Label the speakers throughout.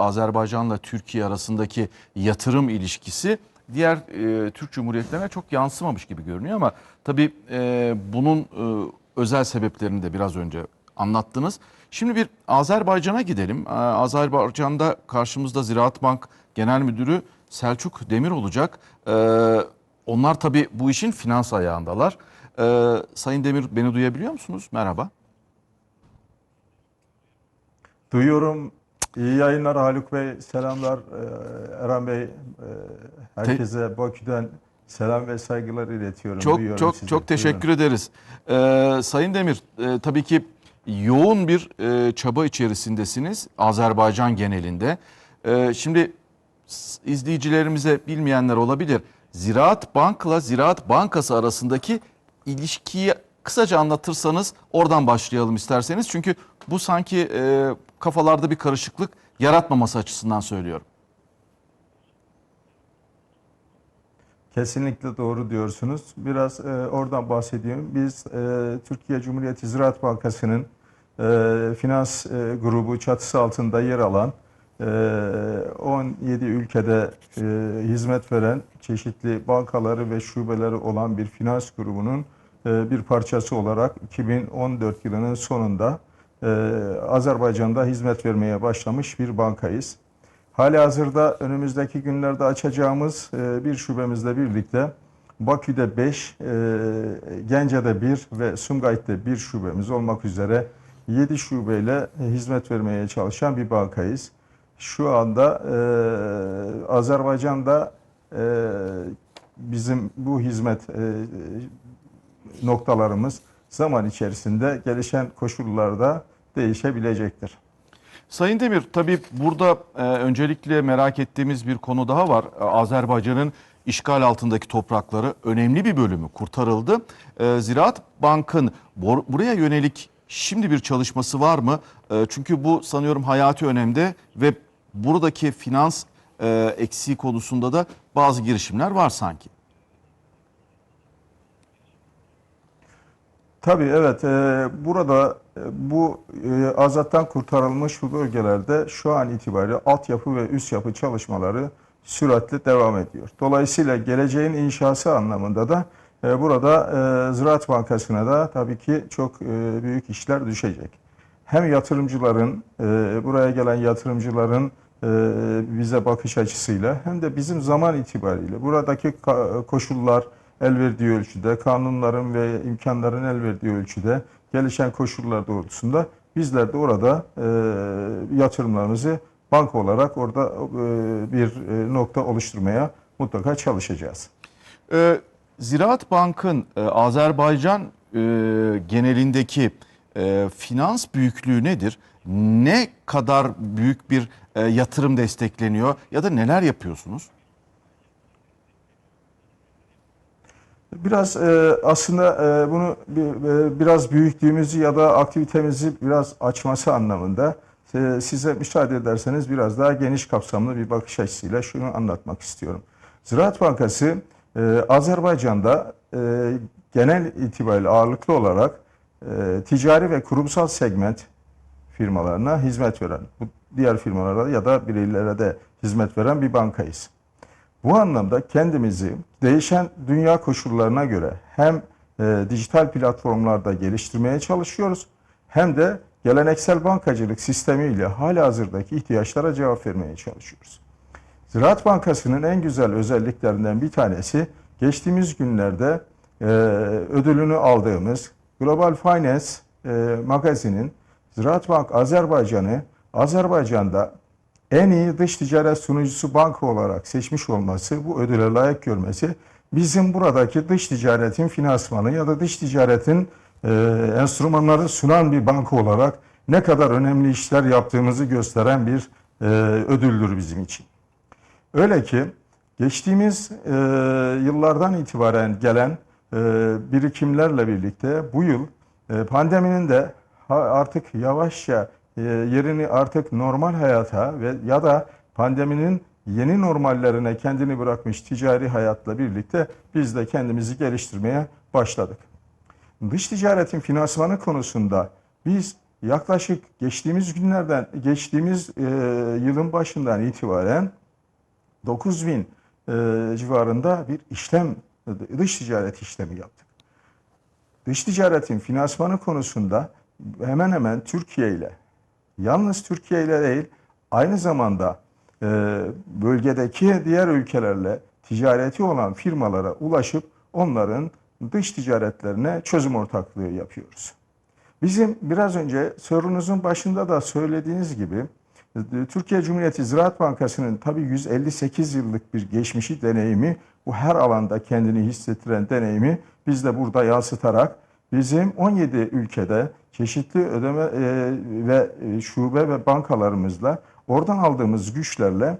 Speaker 1: Azerbaycan'la Türkiye arasındaki yatırım ilişkisi diğer e, Türk Cumhuriyetlerine çok yansımamış gibi görünüyor ama tabii e, bunun e, özel sebeplerini de biraz önce anlattınız. Şimdi bir Azerbaycan'a gidelim. E, Azerbaycan'da karşımızda Ziraat Bank Genel Müdürü Selçuk Demir olacak. E, onlar tabii bu işin finans ayağındalar. E, Sayın Demir beni duyabiliyor musunuz? Merhaba.
Speaker 2: Duyuyorum. İyi yayınlar Haluk Bey. Selamlar Ee, Erhan Bey. ee, Herkese Bakü'den selam ve saygılar iletiyorum.
Speaker 1: Çok
Speaker 2: Duyuyorum
Speaker 1: çok
Speaker 2: sizi.
Speaker 1: çok teşekkür
Speaker 2: Buyurun.
Speaker 1: ederiz. Ee, Sayın Demir, e, tabii ki yoğun bir e, çaba içerisindesiniz Azerbaycan genelinde. E, şimdi izleyicilerimize bilmeyenler olabilir. Ziraat Bank'la Ziraat Bankası arasındaki ilişkiyi kısaca anlatırsanız oradan başlayalım isterseniz. Çünkü bu sanki e, kafalarda bir karışıklık yaratmaması açısından söylüyorum.
Speaker 2: Kesinlikle doğru diyorsunuz. Biraz e, oradan bahsedeyim. Biz e, Türkiye Cumhuriyeti Ziraat Bankası'nın e, finans e, grubu çatısı altında yer alan e, 17 ülkede e, hizmet veren çeşitli bankaları ve şubeleri olan bir finans grubunun e, bir parçası olarak 2014 yılının sonunda e, Azerbaycan'da hizmet vermeye başlamış bir bankayız. Hali hazırda önümüzdeki günlerde açacağımız e, bir şubemizle birlikte Bakü'de 5, Gence'de 1 ve Sumgayit'te 1 şubemiz olmak üzere 7 şubeyle hizmet vermeye çalışan bir bankayız. Şu anda e, Azerbaycan'da e, bizim bu hizmet e, noktalarımız zaman içerisinde gelişen koşullarda değişebilecektir.
Speaker 1: Sayın Demir, tabii burada e, öncelikle merak ettiğimiz bir konu daha var. E, Azerbaycan'ın işgal altındaki toprakları önemli bir bölümü kurtarıldı. E, Ziraat Bank'ın buraya yönelik şimdi bir çalışması var mı? E, çünkü bu sanıyorum hayati önemde ve buradaki finans e, eksiği konusunda da bazı girişimler var sanki.
Speaker 2: Tabii evet. e, burada e, bu e, azattan kurtarılmış bu bölgelerde şu an itibariyle altyapı ve üst yapı çalışmaları süratle devam ediyor. Dolayısıyla geleceğin inşası anlamında da e, burada e, Ziraat Bankası'na da tabii ki çok e, büyük işler düşecek. Hem yatırımcıların, e, buraya gelen yatırımcıların e, bize bakış açısıyla hem de bizim zaman itibariyle buradaki koşullar, el verdiği ölçüde, kanunların ve imkanların el verdiği ölçüde gelişen koşullar doğrultusunda bizler de orada e, yatırımlarımızı banka olarak orada e, bir e, nokta oluşturmaya mutlaka çalışacağız.
Speaker 1: Ziraat Bank'ın Azerbaycan genelindeki finans büyüklüğü nedir? Ne kadar büyük bir yatırım destekleniyor ya da neler yapıyorsunuz?
Speaker 2: Biraz e, aslında e, bunu e, biraz büyüklüğümüzü ya da aktivitemizi biraz açması anlamında e, size müsaade ederseniz biraz daha geniş kapsamlı bir bakış açısıyla şunu anlatmak istiyorum. Ziraat Bankası e, Azerbaycan'da e, genel itibariyle ağırlıklı olarak e, ticari ve kurumsal segment firmalarına hizmet veren, bu diğer firmalara ya da bireylere de hizmet veren bir bankayız. Bu anlamda kendimizi değişen dünya koşullarına göre hem e, dijital platformlarda geliştirmeye çalışıyoruz hem de geleneksel bankacılık sistemiyle hala hazırdaki ihtiyaçlara cevap vermeye çalışıyoruz. Ziraat Bankası'nın en güzel özelliklerinden bir tanesi geçtiğimiz günlerde e, ödülünü aldığımız Global Finance e, magazinin Ziraat Bank Azerbaycan'ı Azerbaycan'da en iyi dış ticaret sunucusu banka olarak seçmiş olması, bu ödüle layık görmesi bizim buradaki dış ticaretin finansmanı ya da dış ticaretin e, enstrümanları sunan bir banka olarak ne kadar önemli işler yaptığımızı gösteren bir e, ödüldür bizim için. Öyle ki geçtiğimiz e, yıllardan itibaren gelen e, birikimlerle birlikte bu yıl e, pandeminin de artık yavaşça yerini artık normal hayata ve ya da pandeminin yeni normallerine kendini bırakmış ticari hayatla birlikte biz de kendimizi geliştirmeye başladık. Dış ticaretin finansmanı konusunda biz yaklaşık geçtiğimiz günlerden, geçtiğimiz e, yılın başından itibaren 9000 e, civarında bir işlem, dış ticaret işlemi yaptık. Dış ticaretin finansmanı konusunda hemen hemen Türkiye ile, yalnız Türkiye ile değil, aynı zamanda e, bölgedeki diğer ülkelerle ticareti olan firmalara ulaşıp onların dış ticaretlerine çözüm ortaklığı yapıyoruz. Bizim biraz önce sorunuzun başında da söylediğiniz gibi e, Türkiye Cumhuriyeti Ziraat Bankası'nın tabii 158 yıllık bir geçmişi deneyimi, bu her alanda kendini hissettiren deneyimi biz de burada yansıtarak bizim 17 ülkede çeşitli ödeme e, ve e, şube ve bankalarımızla oradan aldığımız güçlerle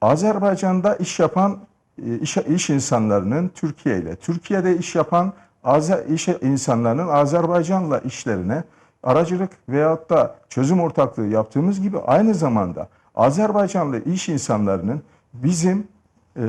Speaker 2: Azerbaycan'da iş yapan e, iş, iş insanlarının Türkiye ile, Türkiye'de iş yapan Azer, iş insanlarının Azerbaycan'la işlerine aracılık veyahut da çözüm ortaklığı yaptığımız gibi aynı zamanda Azerbaycanlı iş insanlarının bizim e,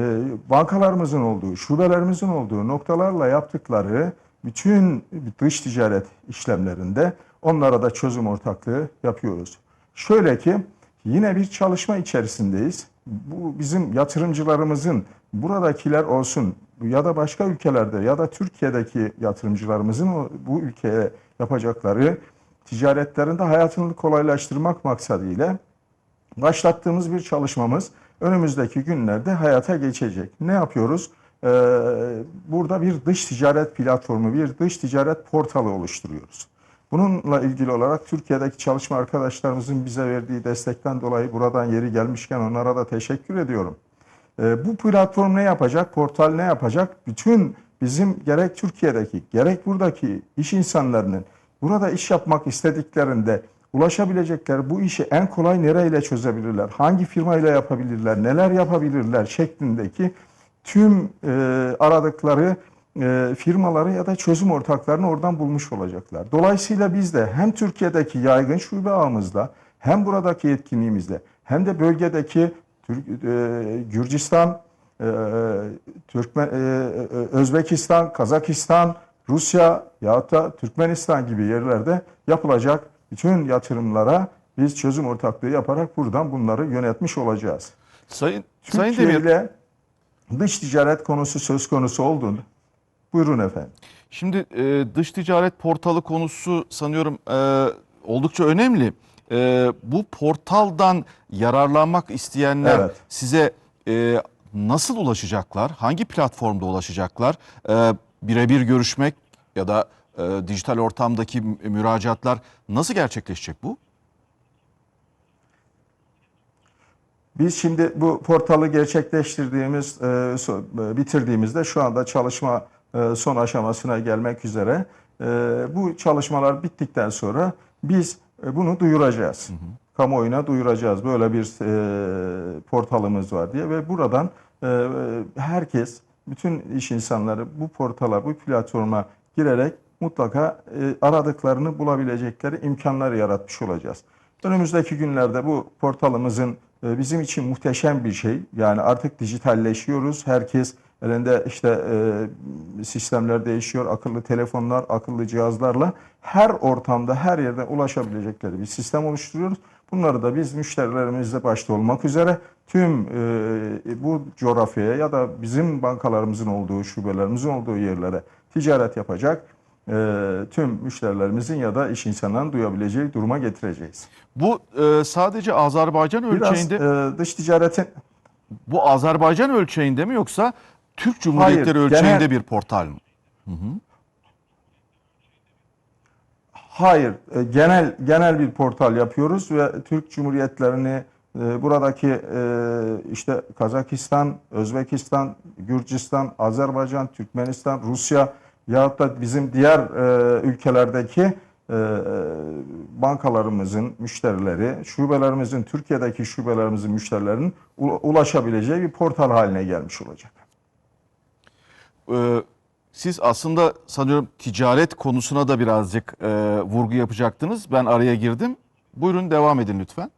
Speaker 2: bankalarımızın olduğu, şubelerimizin olduğu noktalarla yaptıkları bütün dış ticaret işlemlerinde onlara da çözüm ortaklığı yapıyoruz. Şöyle ki yine bir çalışma içerisindeyiz. Bu bizim yatırımcılarımızın buradakiler olsun ya da başka ülkelerde ya da Türkiye'deki yatırımcılarımızın bu ülkeye yapacakları ticaretlerinde hayatını kolaylaştırmak maksadıyla başlattığımız bir çalışmamız önümüzdeki günlerde hayata geçecek. Ne yapıyoruz? Ee, burada bir dış ticaret platformu, bir dış ticaret portalı oluşturuyoruz. Bununla ilgili olarak Türkiye'deki çalışma arkadaşlarımızın bize verdiği destekten dolayı buradan yeri gelmişken onlara da teşekkür ediyorum. Ee, bu platform ne yapacak? Portal ne yapacak? Bütün bizim gerek Türkiye'deki gerek buradaki iş insanlarının burada iş yapmak istediklerinde ulaşabilecekleri bu işi en kolay nereyle çözebilirler? Hangi firmayla yapabilirler? Neler yapabilirler? şeklindeki tüm e, aradıkları e, firmaları ya da çözüm ortaklarını oradan bulmuş olacaklar. Dolayısıyla biz de hem Türkiye'deki yaygın şube ağımızla hem buradaki yetkinliğimizle hem de bölgedeki Türk, e, Gürcistan, e, Türkmen, e, e, Özbekistan, Kazakistan, Rusya yahut da Türkmenistan gibi yerlerde yapılacak bütün yatırımlara biz çözüm ortaklığı yaparak buradan bunları yönetmiş olacağız.
Speaker 1: Sayın Sayın Demir,
Speaker 2: ile dış ticaret konusu söz konusu olduğunda buyurun efendim.
Speaker 1: Şimdi e, dış ticaret portalı konusu sanıyorum e, oldukça önemli. E, bu portaldan yararlanmak isteyenler
Speaker 2: Evet.
Speaker 1: size e, nasıl ulaşacaklar? Hangi platformda ulaşacaklar? E, birebir görüşmek ya da e, dijital ortamdaki mü- müracaatlar nasıl gerçekleşecek bu?
Speaker 2: Biz şimdi bu portalı gerçekleştirdiğimiz, e, e, bitirdiğimizde şu anda çalışma e, son aşamasına gelmek üzere. Bu çalışmalar bittikten sonra biz bunu duyuracağız. Kamuoyuna duyuracağız. Böyle bir portalımız var diye ve buradan herkes, bütün iş insanları bu portala, bu platforma girerek mutlaka aradıklarını bulabilecekleri imkanları yaratmış olacağız. Önümüzdeki günlerde bu portalımızın bizim için muhteşem bir şey. Yani artık dijitalleşiyoruz. Herkes elinde işte e, sistemler değişiyor. Akıllı telefonlar, akıllı cihazlarla her ortamda, her yerde ulaşabilecekleri bir sistem oluşturuyoruz. Bunları da biz müşterilerimizle başta olmak üzere tüm e, bu coğrafyaya ya da bizim bankalarımızın olduğu, şubelerimizin olduğu yerlere ticaret yapacak e, tüm müşterilerimizin ya da iş insanlarının duyabileceği duruma getireceğiz.
Speaker 1: Bu e, sadece Azerbaycan
Speaker 2: Biraz
Speaker 1: ölçeğinde
Speaker 2: e, dış ticaretin
Speaker 1: bu Azerbaycan ölçeğinde mi yoksa Türk Cumhuriyetleri
Speaker 2: Hayır,
Speaker 1: ölçeğinde
Speaker 2: genel-
Speaker 1: bir portal mı?
Speaker 2: hayır e, genel genel bir portal yapıyoruz ve Türk Cumhuriyetlerini e, buradaki e, işte Kazakistan, Özbekistan, Gürcistan, Azerbaycan, Türkmenistan, Rusya yahut da bizim diğer e, ülkelerdeki e, bankalarımızın müşterileri, şubelerimizin, Türkiye'deki şubelerimizin müşterilerinin ulaşabileceği bir portal haline gelmiş olacak.
Speaker 1: Ee, siz aslında sanıyorum ticaret konusuna da birazcık e, vurgu yapacaktınız. Ben araya girdim. Buyurun devam edin lütfen.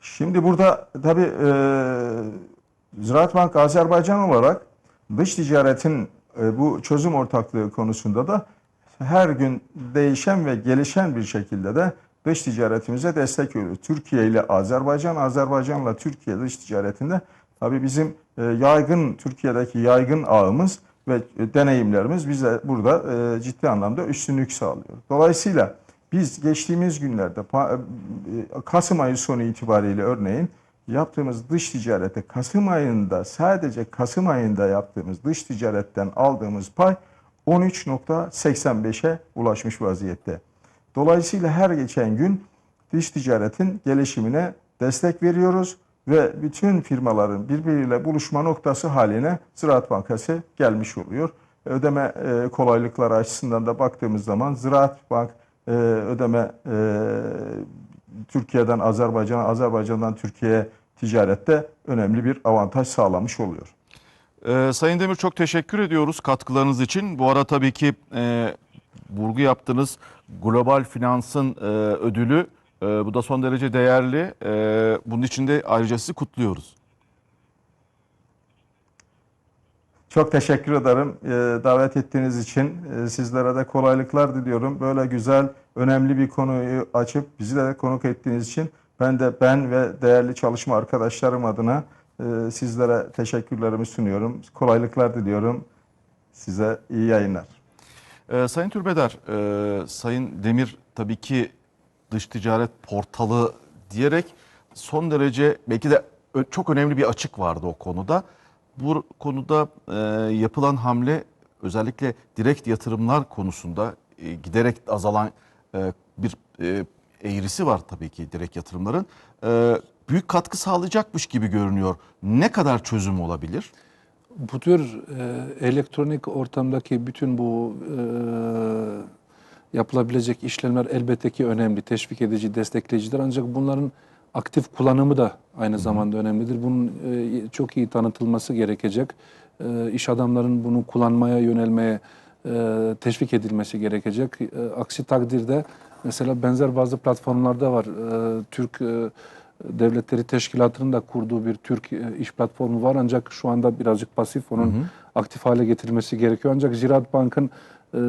Speaker 2: Şimdi burada tabii e, Ziraat Bank Azerbaycan olarak dış ticaretin e, bu çözüm ortaklığı konusunda da her gün değişen ve gelişen bir şekilde de dış ticaretimize destek veriyoruz. Türkiye ile Azerbaycan, Azerbaycanla Türkiye dış ticaretinde tabii bizim e, yaygın Türkiye'deki yaygın ağımız ve e, deneyimlerimiz bize burada ciddi anlamda üstünlük sağlıyor. Dolayısıyla biz geçtiğimiz günlerde Kasım ayı sonu itibariyle örneğin yaptığımız dış ticarette Kasım ayında sadece Kasım ayında yaptığımız dış ticaretten aldığımız pay 13.85'e ulaşmış vaziyette. Dolayısıyla her geçen gün dış ticaretin gelişimine destek veriyoruz ve bütün firmaların birbiriyle buluşma noktası haline Ziraat Bankası gelmiş oluyor. Ödeme e, kolaylıkları açısından da baktığımız zaman Ziraat Bank e, ödeme e, Türkiye'den Azerbaycan'a, Azerbaycan'dan Türkiye'ye ticarette önemli bir avantaj sağlamış oluyor.
Speaker 1: Ee, Sayın Demir çok teşekkür ediyoruz katkılarınız için. Bu ara tabii ki e, vurgu yaptığınız global finansın e, ödülü e, bu da son derece değerli. E, bunun için de ayrıca sizi kutluyoruz.
Speaker 2: Çok teşekkür ederim e, davet ettiğiniz için. E, sizlere de kolaylıklar diliyorum. Böyle güzel, önemli bir konuyu açıp bizi de konuk ettiğiniz için ben de ben ve değerli çalışma arkadaşlarım adına e, sizlere teşekkürlerimi sunuyorum. Kolaylıklar diliyorum. Size iyi yayınlar.
Speaker 1: Ee, Sayın Türbeder, e, Sayın Demir tabii ki dış ticaret portalı diyerek son derece belki de çok önemli bir açık vardı o konuda. Bu konuda e, yapılan hamle özellikle direkt yatırımlar konusunda e, giderek azalan e, bir e, eğrisi var tabii ki direkt yatırımların. E, büyük katkı sağlayacakmış gibi görünüyor. Ne kadar çözüm olabilir?
Speaker 3: Bu tür e, elektronik ortamdaki bütün bu e, yapılabilecek işlemler elbette ki önemli, teşvik edici, destekleyicidir. Ancak bunların aktif kullanımı da aynı zamanda önemlidir. Bunun e, çok iyi tanıtılması gerekecek. E, iş adamların bunu kullanmaya yönelmeye e, teşvik edilmesi gerekecek. E, aksi takdirde mesela benzer bazı platformlarda var. E, Türk e, Devletleri Teşkilatı'nın da kurduğu bir Türk e, iş platformu var ancak şu anda birazcık pasif onun aktif hale getirilmesi gerekiyor. Ancak Ziraat Bank'ın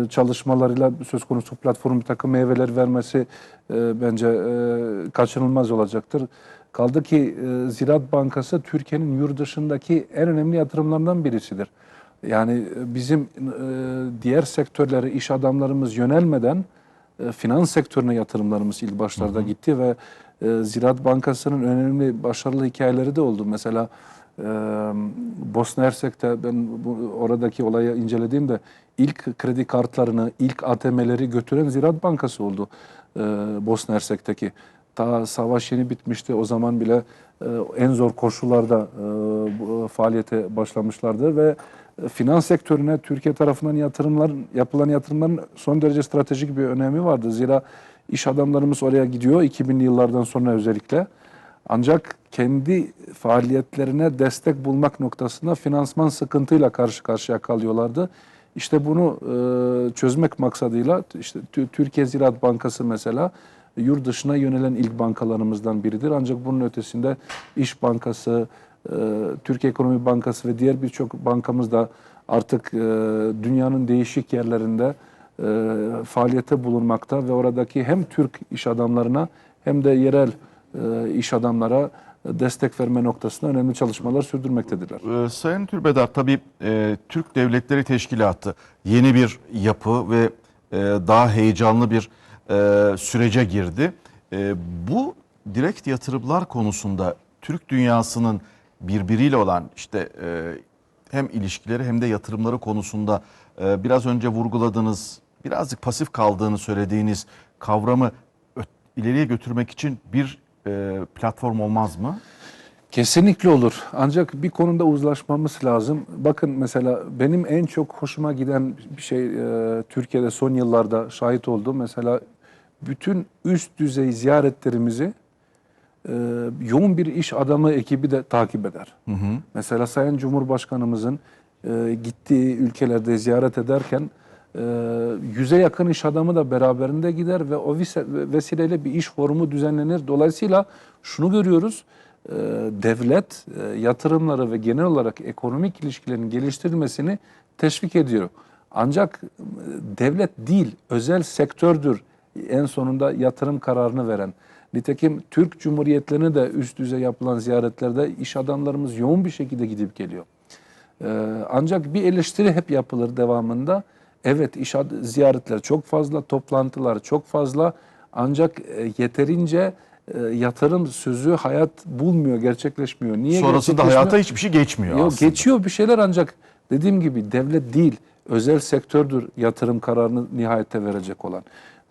Speaker 3: çalışmalarıyla söz konusu platformun bir takım meyveler vermesi e, bence e, kaçınılmaz olacaktır. Kaldı ki e, Ziraat Bankası Türkiye'nin yurt dışındaki en önemli yatırımlarından birisidir. Yani e, bizim e, diğer sektörlere iş adamlarımız yönelmeden e, finans sektörüne yatırımlarımız ilk başlarda gitti ve e, Ziraat Bankası'nın önemli başarılı hikayeleri de oldu. Mesela Bosna Hersek'te ben bu, oradaki olayı incelediğimde ilk kredi kartlarını, ilk ATM'leri götüren Ziraat Bankası oldu e, Bosna Hersek'teki. Ta savaş yeni bitmişti. O zaman bile e, en zor koşullarda e, bu, faaliyete başlamışlardı ve finans sektörüne Türkiye tarafından yatırımlar yapılan yatırımların son derece stratejik bir önemi vardı. Zira iş adamlarımız oraya gidiyor 2000'li yıllardan sonra özellikle. Ancak kendi faaliyetlerine destek bulmak noktasında finansman sıkıntıyla karşı karşıya kalıyorlardı. İşte bunu e, çözmek maksadıyla işte Tü- Türkiye Ziraat Bankası mesela yurt dışına yönelen ilk bankalarımızdan biridir. Ancak bunun ötesinde İş Bankası, e, Türkiye Ekonomi Bankası ve diğer birçok bankamız da artık e, dünyanın değişik yerlerinde e, faaliyete bulunmakta ve oradaki hem Türk iş adamlarına hem de yerel iş adamlara destek verme noktasında önemli çalışmalar sürdürmektedirler.
Speaker 1: Ee, Sayın Türbedar tabii e, Türk Devletleri Teşkilatı yeni bir yapı ve e, daha heyecanlı bir e, sürece girdi. E, bu direkt yatırımlar konusunda Türk dünyasının birbiriyle olan işte e, hem ilişkileri hem de yatırımları konusunda e, biraz önce vurguladığınız birazcık pasif kaldığını söylediğiniz kavramı ileriye götürmek için bir e, platform olmaz mı?
Speaker 3: Kesinlikle olur. Ancak bir konuda uzlaşmamız lazım. Bakın mesela benim en çok hoşuma giden bir şey e, Türkiye'de son yıllarda şahit oldum. Mesela bütün üst düzey ziyaretlerimizi e, yoğun bir iş adamı ekibi de takip eder. Mesela Sayın Cumhurbaşkanımızın e, gittiği ülkelerde ziyaret ederken yüze yakın iş adamı da beraberinde gider ve o vesileyle bir iş forumu düzenlenir. Dolayısıyla şunu görüyoruz, e, devlet e, yatırımları ve genel olarak ekonomik ilişkilerin geliştirilmesini teşvik ediyor. Ancak e, devlet değil, özel sektördür en sonunda yatırım kararını veren. Nitekim Türk Cumhuriyetlerine de üst düzey yapılan ziyaretlerde iş adamlarımız yoğun bir şekilde gidip geliyor. Ee, ancak bir eleştiri hep yapılır devamında. Evet iş ad- ziyaretler çok fazla, toplantılar çok fazla ancak e, yeterince e, yatırım sözü hayat bulmuyor, gerçekleşmiyor. Niye
Speaker 1: Sonrasında
Speaker 3: gerçekleşmiyor?
Speaker 1: hayata hiçbir şey geçmiyor
Speaker 3: Yok,
Speaker 1: aslında.
Speaker 3: geçiyor bir şeyler ancak dediğim gibi devlet değil, özel sektördür yatırım kararını nihayete verecek olan.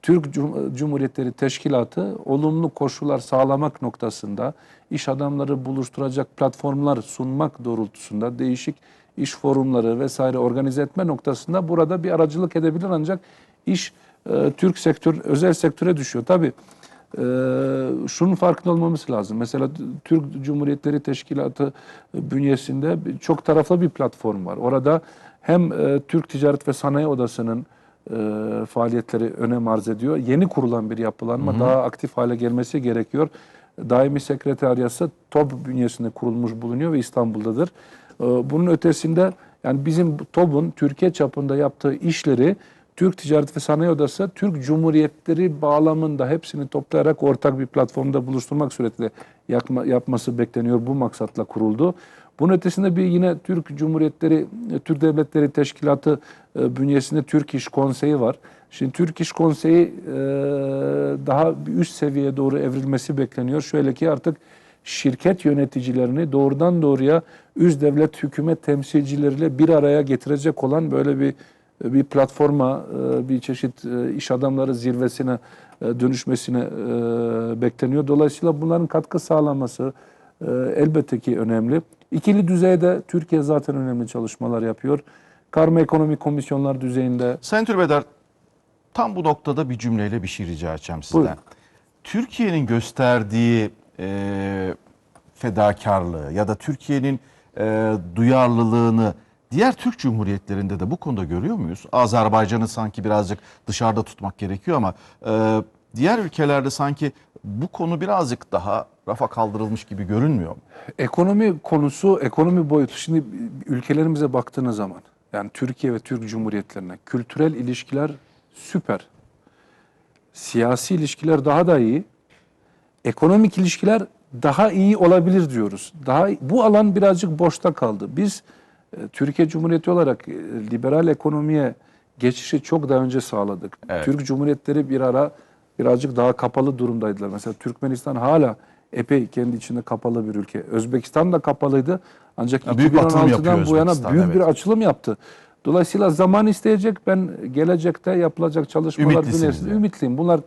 Speaker 3: Türk Cum- Cumhuriyetleri Teşkilatı olumlu koşullar sağlamak noktasında iş adamları buluşturacak platformlar sunmak doğrultusunda değişik iş forumları vesaire organize etme noktasında burada bir aracılık edebilir ancak iş e, Türk sektör özel sektöre düşüyor. Tabii ee, şunun farkında olmamız lazım. Mesela Türk Cumhuriyetleri Teşkilatı bünyesinde bir- çok taraflı bir platform var. Orada hem e, Türk Ticaret ve Sanayi Odası'nın e, faaliyetleri önem arz ediyor. Yeni kurulan bir yapılanma daha aktif hale gelmesi gerekiyor. Daimi Sekreteriyası TOB bünyesinde kurulmuş bulunuyor ve İstanbul'dadır. Ee, Bunun ötesinde yani bizim TOB'un Türkiye çapında yaptığı işleri Türk Ticaret ve Sanayi Odası Türk Cumhuriyetleri bağlamında hepsini toplayarak ortak bir platformda buluşturmak suretiyle yapma, yapması bekleniyor. Bu maksatla kuruldu. Bunun ötesinde bir yine Türk Cumhuriyetleri, Türk Devletleri Teşkilatı e, bünyesinde Türk İş Konseyi var. Şimdi Türk İş Konseyi e, daha üst seviyeye doğru evrilmesi bekleniyor. Şöyle ki artık şirket yöneticilerini doğrudan doğruya üst devlet hükümet temsilcileriyle bir araya getirecek olan böyle bir bir platforma, e, bir çeşit e, iş adamları zirvesine e, dönüşmesine bekleniyor. Dolayısıyla bunların katkı sağlanması e, elbette ki önemli. İkili düzeyde Türkiye zaten önemli çalışmalar yapıyor. Karma ekonomik komisyonlar düzeyinde
Speaker 1: Sayın Türbeder tam bu noktada bir cümleyle bir şey rica edeceğim sizden. Türkiye'nin gösterdiği e, fedakarlığı ya da Türkiye'nin e, duyarlılığını diğer Türk Cumhuriyetlerinde de bu konuda görüyor muyuz? Azerbaycan'ı sanki birazcık dışarıda tutmak gerekiyor ama e, diğer ülkelerde sanki bu konu birazcık daha rafa kaldırılmış gibi görünmüyor mu?
Speaker 3: Ekonomi konusu, ekonomi boyutu. Şimdi ülkelerimize baktığınız zaman, yani Türkiye ve Türk Cumhuriyetlerine kültürel ilişkiler süper. Siyasi ilişkiler daha da iyi. Ekonomik ilişkiler daha iyi olabilir diyoruz. Daha bu alan birazcık boşta kaldı. Biz e, Türkiye Cumhuriyeti olarak e, liberal ekonomiye geçişi çok daha önce sağladık.
Speaker 1: Evet.
Speaker 3: Türk Cumhuriyetleri bir ara birazcık daha kapalı durumdaydılar. Mesela Türkmenistan hala epey kendi içinde kapalı bir ülke. Özbekistan da kapalıydı. Ancak
Speaker 1: Ya büyük bir atılım yapıyor
Speaker 3: 2016'dan bu yana büyük
Speaker 1: evet.
Speaker 3: bir açılım yaptı. Dolayısıyla zaman isteyecek. Ben gelecekte yapılacak çalışmalar
Speaker 1: yani.
Speaker 3: ümitliyim. Bunlar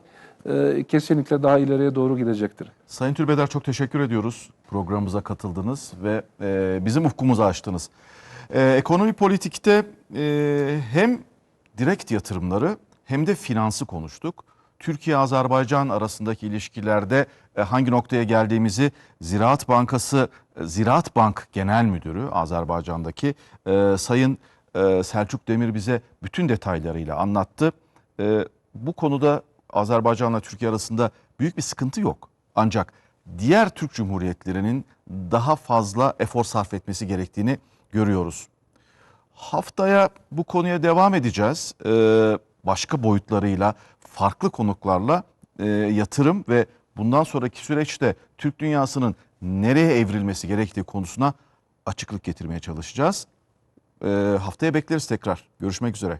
Speaker 3: e, kesinlikle daha ileriye doğru gidecektir.
Speaker 1: Sayın Türbeder çok teşekkür ediyoruz. Programımıza katıldınız ve e, bizim ufkumuzu açtınız. E, ekonomi politikte e, hem direkt yatırımları hem de finansı konuştuk. Türkiye-Azerbaycan arasındaki ilişkilerde e, hangi noktaya geldiğimizi Ziraat Bankası, e, Ziraat Bank Genel Müdürü Azerbaycan'daki e, Sayın Selçuk Demir bize bütün detaylarıyla anlattı. Bu konuda Azerbaycan'la Türkiye arasında büyük bir sıkıntı yok. Ancak diğer Türk Cumhuriyetlerinin daha fazla efor sarf etmesi gerektiğini görüyoruz. Haftaya bu konuya devam edeceğiz. Ee, başka boyutlarıyla, farklı konuklarla e, yatırım ve bundan sonraki süreçte Türk dünyasının nereye evrilmesi gerektiği konusuna açıklık getirmeye çalışacağız. Ee, haftaya bekleriz tekrar. Görüşmek üzere.